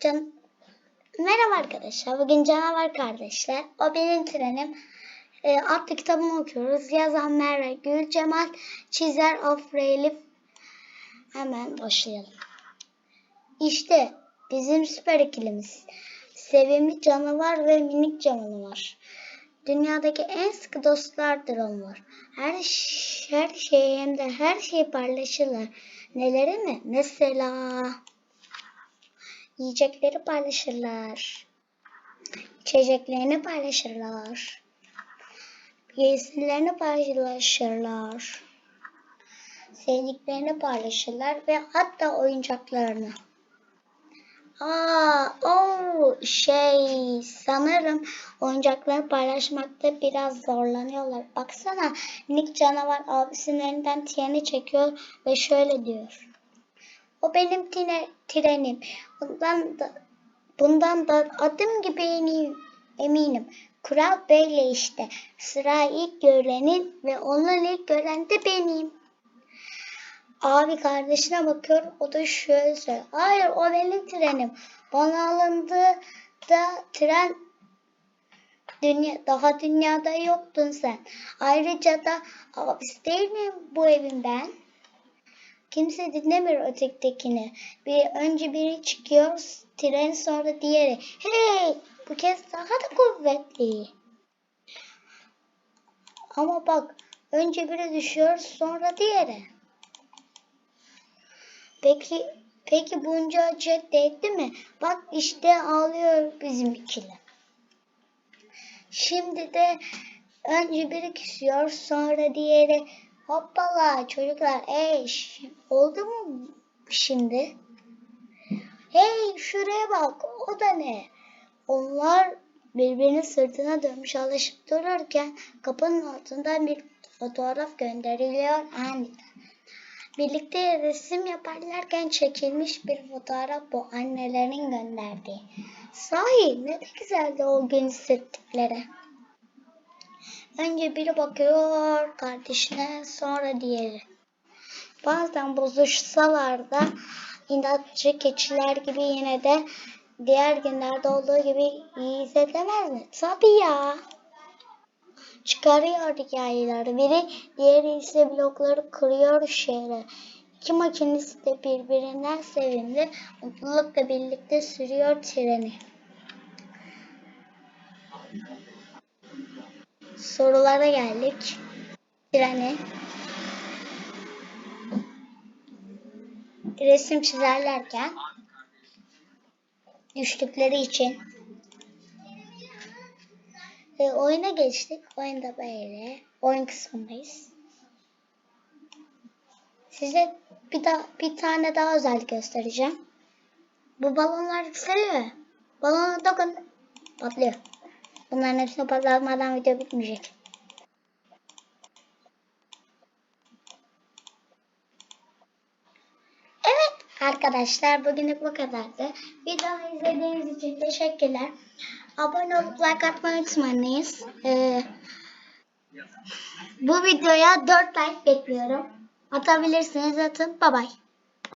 Can... Merhaba arkadaşlar. Bugün Canavar Kardeşler. O benim trenim. E, adlı kitabını okuyoruz. Yazan Merve Gül Cemal. Çizer of Relief. Hemen başlayalım. İşte bizim süper ikilimiz. Sevimli canavar ve minik canavar. Dünyadaki en sıkı dostlardır onlar. Her, her şeyi hem de her şeyi paylaşırlar. Neleri mi? Mesela yiyecekleri paylaşırlar. İçeceklerini paylaşırlar. Giysilerini paylaşırlar. Sevdiklerini paylaşırlar ve hatta oyuncaklarını. Aa, o şey sanırım oyuncakları paylaşmakta biraz zorlanıyorlar. Baksana minik canavar abisinin elinden treni çekiyor ve şöyle diyor. O benim tine, trenim. Bundan da, bundan da adım gibi eminim. Kural böyle işte. Sıra ilk görenin ve onun ilk gören de benim. Abi kardeşine bakıyor. O da şöyle söylüyor. Hayır o benim trenim. Bana alındı da tren dünya, daha dünyada yoktun sen. Ayrıca da abisi değil mi bu evin ben? Kimse dinlemiyor ötektekini. Bir önce biri çıkıyor, tren sonra diğeri. Hey, bu kez daha da kuvvetli. Ama bak, önce biri düşüyor, sonra diğeri. Peki, peki bunca acı değdi mi? Bak işte ağlıyor bizim ikili. Şimdi de önce biri küsüyor, sonra diğeri hoppala çocuklar eş oldu mu şimdi? Hey şuraya bak o da ne? Onlar birbirinin sırtına dönmüş alışıp dururken kapının altından bir fotoğraf gönderiliyor aniden. Birlikte resim yaparlarken çekilmiş bir fotoğraf bu annelerinin gönderdiği. Sahi ne de güzeldi o gün hissettikleri. Önce biri bakıyor kardeşine sonra diğeri. Bazen bozuşsalar da inatçı keçiler gibi yine de diğer günlerde olduğu gibi iyi hissedemez mi? Tabii ya. Çıkarıyor hikayeleri. Biri diğeri ise blokları kırıyor şeyler. İki makinesi de birbirinden sevimli, mutlulukla birlikte sürüyor treni. Sorulara geldik. Treni. Resim çizerlerken düştükleri için e, oyuna geçtik. Oyunda böyle. Oyun kısmındayız. Size bir daha bir tane daha özellik göstereceğim. Bu balonlar yükseliyor. Balona dokun patlıyor. Bunların hepsini patlatmadan video bitmeyecek. Evet arkadaşlar bugünlük bu kadardı. Videomu izlediğiniz için teşekkürler. Abone olup like atmayı unutmayınız. Ee, bu videoya 4 like bekliyorum. Atabilirsiniz atın. Bye bye.